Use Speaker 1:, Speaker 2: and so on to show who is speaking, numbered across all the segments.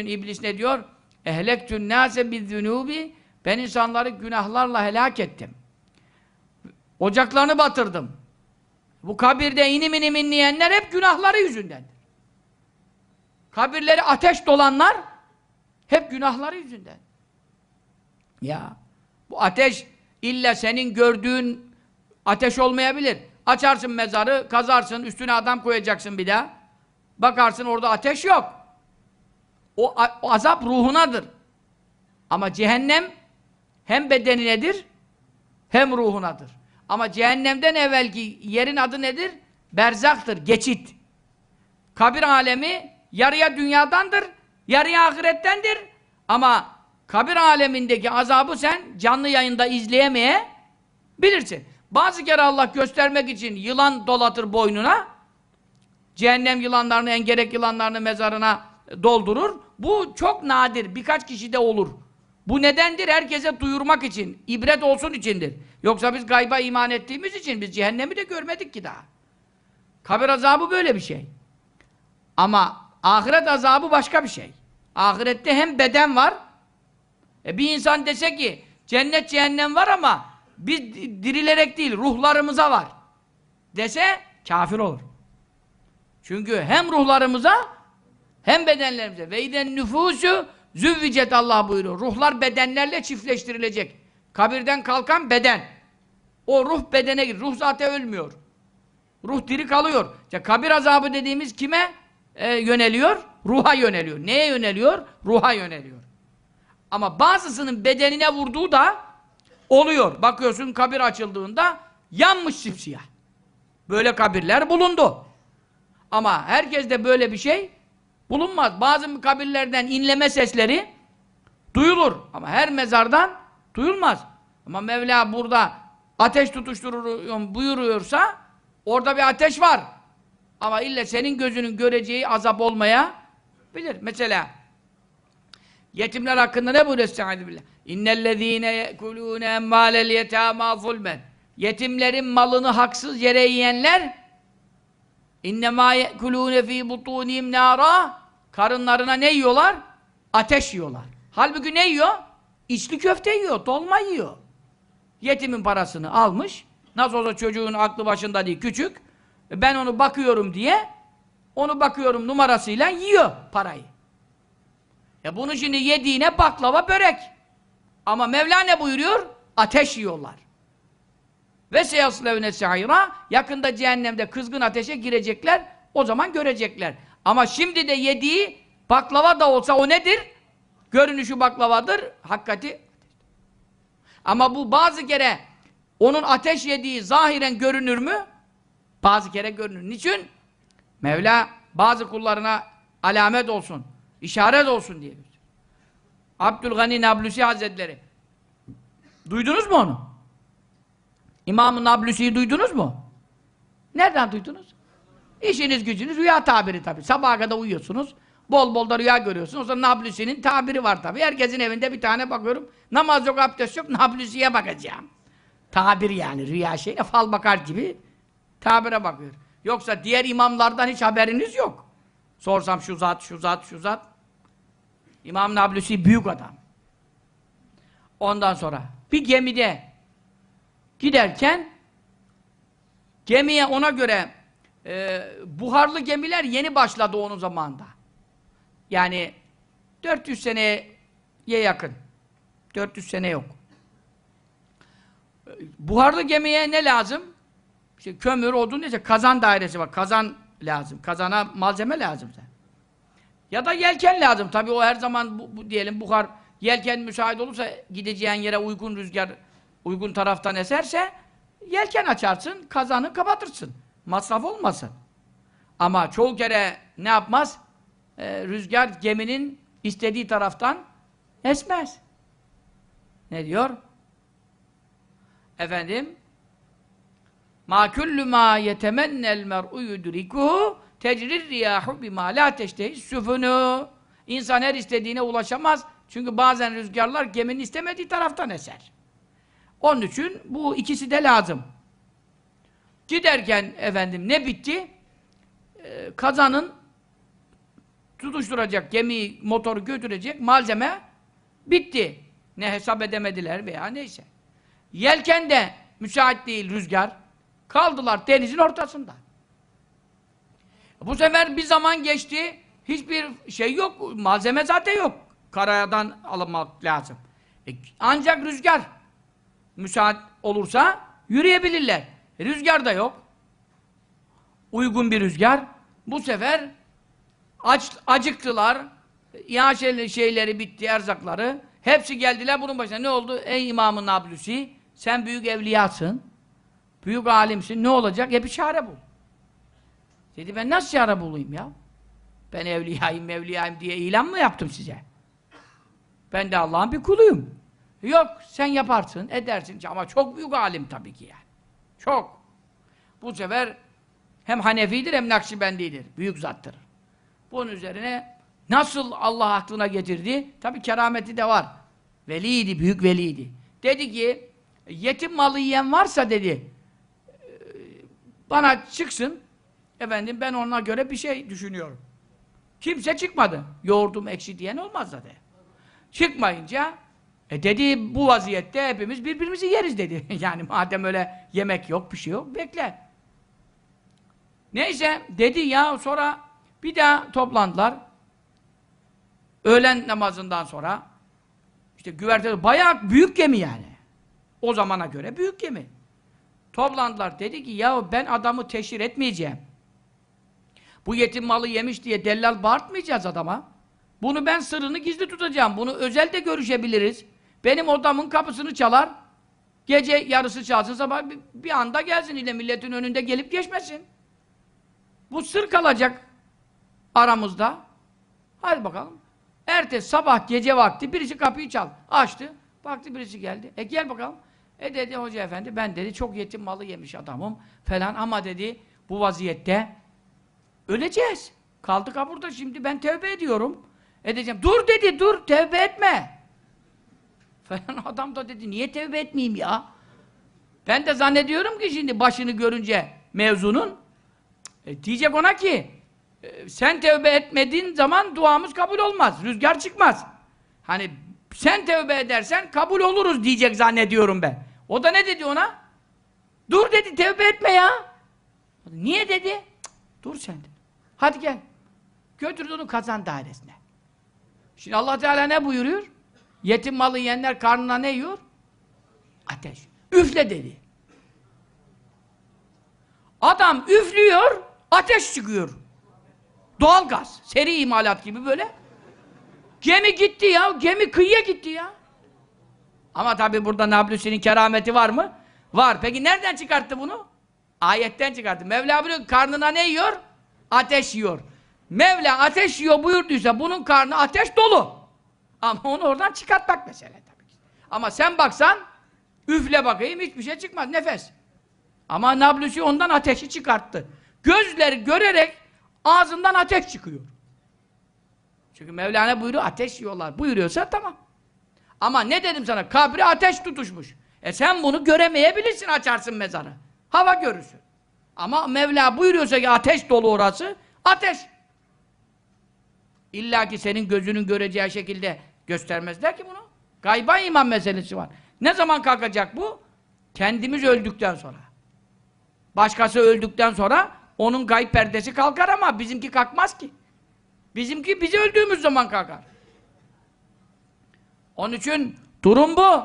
Speaker 1: İblis ne diyor? Ehlektün nâse bizzünûbi Ben insanları günahlarla helak ettim. Ocaklarını batırdım. Bu kabirde inim inim inleyenler hep günahları yüzündendir. Kabirleri ateş dolanlar hep günahları yüzünden. Ya bu ateş illa senin gördüğün ateş olmayabilir. Açarsın mezarı, kazarsın, üstüne adam koyacaksın bir daha. Bakarsın orada ateş yok. O, azap ruhunadır. Ama cehennem hem bedeninedir hem ruhunadır. Ama cehennemden evvelki yerin adı nedir? Berzaktır, geçit. Kabir alemi yarıya dünyadandır, yarıya ahirettendir. Ama kabir alemindeki azabı sen canlı yayında izleyemeye bilirsin. Bazı kere Allah göstermek için yılan dolatır boynuna, cehennem yılanlarını, engerek yılanlarını mezarına doldurur. Bu çok nadir, birkaç kişide olur. Bu nedendir? Herkese duyurmak için, ibret olsun içindir. Yoksa biz gayba iman ettiğimiz için biz cehennemi de görmedik ki daha. Kabir azabı böyle bir şey. Ama ahiret azabı başka bir şey. Ahirette hem beden var, e bir insan dese ki cennet cehennem var ama biz dirilerek değil, ruhlarımıza var. Dese kafir olur. Çünkü hem ruhlarımıza hem bedenlerimize. Ve iden nüfusu züvvicet Allah buyuruyor. Ruhlar bedenlerle çiftleştirilecek. Kabirden kalkan beden. O ruh bedene gir. Ruh zaten ölmüyor. Ruh diri kalıyor. İşte kabir azabı dediğimiz kime e, yöneliyor? Ruha yöneliyor. Neye yöneliyor? Ruha yöneliyor. Ama bazısının bedenine vurduğu da oluyor. Bakıyorsun kabir açıldığında yanmış simsiyah. Böyle kabirler bulundu. Ama herkeste böyle bir şey bulunmaz. Bazı kabirlerden inleme sesleri duyulur. Ama her mezardan duyulmaz. Ama Mevla burada ateş tutuşturur buyuruyorsa orada bir ateş var. Ama illa senin gözünün göreceği azap olmaya bilir. Mesela yetimler hakkında ne buyuruyor Estaizu billah? İnnellezîne yekulûne emmâlel yetâmâ zulmen Yetimlerin malını haksız yere yiyenler İnnemâ yekulûne fî butûnîm nâra Karınlarına ne yiyorlar? Ateş yiyorlar. Halbuki ne yiyor? İçli köfte yiyor, dolma yiyor. Yetimin parasını almış. Nasıl olsa çocuğun aklı başında değil, küçük. Ben onu bakıyorum diye onu bakıyorum numarasıyla yiyor parayı. E bunu şimdi yediğine baklava, börek. Ama Mevla ne buyuruyor? Ateş yiyorlar. Ve seyaslevne sa'ira yakında cehennemde kızgın ateşe girecekler. O zaman görecekler. Ama şimdi de yediği baklava da olsa o nedir? Görünüşü baklavadır, hakikati. Ama bu bazı kere onun ateş yediği zahiren görünür mü? Bazı kere görünür. Niçin? Mevla bazı kullarına alamet olsun, işaret olsun diye. Abdülgani Nablusi Hazretleri. Duydunuz mu onu? İmam-ı Nablusi'yi duydunuz mu? Nereden duydunuz? İşiniz gücünüz rüya tabiri tabii. Sabaha kadar uyuyorsunuz. Bol bol da rüya görüyorsunuz. O zaman Nablusi'nin tabiri var tabii. Herkesin evinde bir tane bakıyorum. Namaz yok, abdest yok. Nablusi'ye bakacağım. Tabir yani rüya şeyine fal bakar gibi tabire bakıyor. Yoksa diğer imamlardan hiç haberiniz yok. Sorsam şu zat, şu zat, şu zat. İmam Nablusi büyük adam. Ondan sonra bir gemide giderken gemiye ona göre e, buharlı gemiler yeni başladı onun zamanında. Yani 400 seneye yakın. 400 sene yok. Buharlı gemiye ne lazım? İşte kömür, odun neyse kazan dairesi var. Kazan lazım. Kazana malzeme lazım. Ya da yelken lazım. Tabii o her zaman bu, bu diyelim buhar yelken müsait olursa gideceğin yere uygun rüzgar uygun taraftan eserse yelken açarsın, kazanı kapatırsın. Masraf olmasın. Ama çoğu kere ne yapmaz? Ee, rüzgar geminin istediği taraftan esmez. Ne diyor? Efendim Ma kullu ma yetemennel mer'u yudrikuhu tecrir riyahu bima la teştehi süfünü. İnsan her istediğine ulaşamaz. Çünkü bazen rüzgarlar geminin istemediği taraftan eser. Onun için bu ikisi de lazım. Giderken efendim ne bitti? Ee, kazanın tutuşturacak gemiyi, motoru götürecek malzeme bitti. Ne hesap edemediler veya neyse. Yelken de müsait değil rüzgar. Kaldılar denizin ortasında. Bu sefer bir zaman geçti. Hiçbir şey yok. Malzeme zaten yok. Karayadan alınmak lazım. E, ancak rüzgar müsait olursa yürüyebilirler. E, rüzgar da yok. Uygun bir rüzgar. Bu sefer aç, acıktılar. Ya şeyleri, bitti, erzakları. Hepsi geldiler bunun başına. Ne oldu? Ey İmam-ı Nablusi, sen büyük evliyasın. Büyük alimsin. Ne olacak? Bir çare bul. Dedi ben nasıl çare bulayım ya? Ben evliyayım, mevliyayım diye ilan mı yaptım size? Ben de Allah'ın bir kuluyum. Yok, sen yaparsın, edersin. Ama çok büyük alim tabii ki yani. Çok. Bu sefer hem Hanefidir hem Nakşibendidir. Büyük zattır. Bunun üzerine nasıl Allah aklına getirdi? Tabii kerameti de var. Veliydi, büyük veliydi. Dedi ki, yetim malı yiyen varsa dedi, bana çıksın, efendim ben ona göre bir şey düşünüyorum. Kimse çıkmadı. Yoğurdum ekşi diyen olmaz zaten. Çıkmayınca, e dedi bu vaziyette hepimiz birbirimizi yeriz dedi. yani madem öyle yemek yok, bir şey yok, bekle. Neyse, dedi ya sonra bir daha toplandılar. Öğlen namazından sonra, işte güverte bayağı büyük gemi yani. O zamana göre büyük gemi. Toplandılar. Dedi ki ya ben adamı teşhir etmeyeceğim. Bu yetim malı yemiş diye dellal bağırtmayacağız adama. Bunu ben sırrını gizli tutacağım. Bunu özel de görüşebiliriz. Benim odamın kapısını çalar. Gece yarısı çalsın sabah bir, bir anda gelsin ile milletin önünde gelip geçmesin. Bu sır kalacak aramızda. Hadi bakalım. Ertesi sabah gece vakti birisi kapıyı çal. Açtı. Baktı birisi geldi. E gel bakalım. E dedi hoca efendi ben dedi çok yetim malı yemiş adamım falan ama dedi bu vaziyette öleceğiz. Kaldık ha burada şimdi ben tevbe ediyorum. Edeceğim. Dur dedi dur tevbe etme. Falan adam da dedi niye tevbe etmeyeyim ya? Ben de zannediyorum ki şimdi başını görünce mevzunun e, diyecek ona ki e, sen tevbe etmediğin zaman duamız kabul olmaz. Rüzgar çıkmaz. Hani sen tevbe edersen kabul oluruz diyecek zannediyorum ben. O da ne dedi ona? Dur dedi tevbe etme ya. Niye dedi? Dur sen dedi. Hadi gel. Götürdü onu kazan dairesine. Şimdi Allah Teala ne buyuruyor? Yetim malı yiyenler karnına ne yiyor? Ateş. Üfle dedi. Adam üflüyor, ateş çıkıyor. Doğalgaz, seri imalat gibi böyle. Gemi gitti ya, gemi kıyıya gitti ya. Ama tabi burada Nablusi'nin kerameti var mı? Var. Peki nereden çıkarttı bunu? Ayetten çıkarttı. Mevla buyuruyor, karnına ne yiyor? Ateş yiyor. Mevla ateş yiyor buyurduysa bunun karnı ateş dolu. Ama onu oradan çıkartmak mesele tabii ki. Ama sen baksan, üfle bakayım hiçbir şey çıkmaz, nefes. Ama Nablusi ondan ateşi çıkarttı. Gözleri görerek ağzından ateş çıkıyor. Çünkü Mevlana buyuruyor, ateş yiyorlar. Buyuruyorsa tamam. Ama ne dedim sana? Kabri ateş tutuşmuş. E sen bunu göremeyebilirsin açarsın mezarı. Hava görürsün. Ama Mevla buyuruyorsa ki ateş dolu orası, ateş. İlla ki senin gözünün göreceği şekilde göstermezler ki bunu. Gayba iman meselesi var. Ne zaman kalkacak bu? Kendimiz öldükten sonra. Başkası öldükten sonra onun gayb perdesi kalkar ama bizimki kalkmaz ki. Bizimki bizi öldüğümüz zaman kalkar. Onun için durum bu.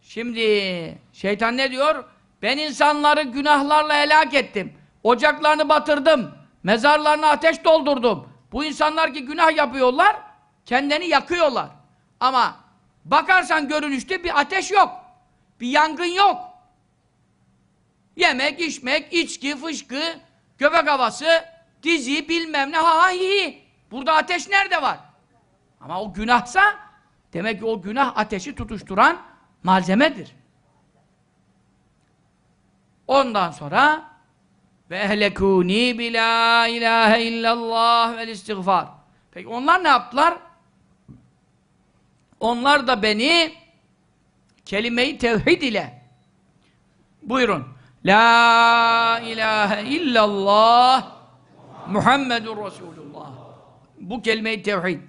Speaker 1: Şimdi şeytan ne diyor? Ben insanları günahlarla helak ettim. Ocaklarını batırdım. Mezarlarına ateş doldurdum. Bu insanlar ki günah yapıyorlar, kendini yakıyorlar. Ama bakarsan görünüşte bir ateş yok. Bir yangın yok. Yemek, içmek, içki, fışkı, göbek havası, dizi, bilmem ne, ha ha hi hi. Burada ateş nerede var? Ama o günahsa, demek ki o günah ateşi tutuşturan malzemedir. Ondan sonra ve ehlekûni bilâ ilâhe illallah vel istiğfar. Peki onlar ne yaptılar? Onlar da beni kelime-i tevhid ile buyurun. La ilahe illallah Muhammedun Resulullah. bu kelime-i tevhid.